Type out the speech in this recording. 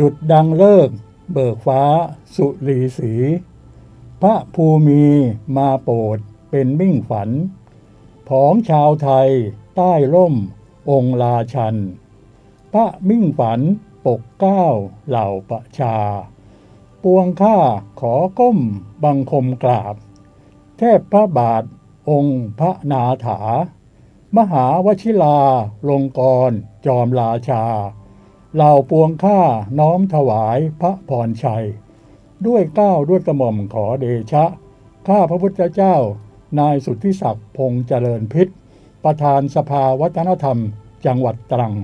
ดุดดังเลิก เบิกฟ้า สุรีสี พระภูมีมาโปรดเป็นมิ่งฝันของชาวไทย ใต้ร่ม องค์ราชัน พระมิ่งฝันปกเก้าเหล่าประชา ปวงข้าขอก้มบังคมกราบ แทบพระบาทองค์พระนาถา มหาวชิลาลงกรจอมราชา เหล่าปวงข้าน้อมถวายพระพรชัย ด้วยเก้าวด้วยกระหม่อมขอเดชะ ข้าพระพุทธเจ้า นายสุทธิศักดิ์พงษ์เจริญพิษ ประธานสภาวัฒนธรรม จังหวัดตรัง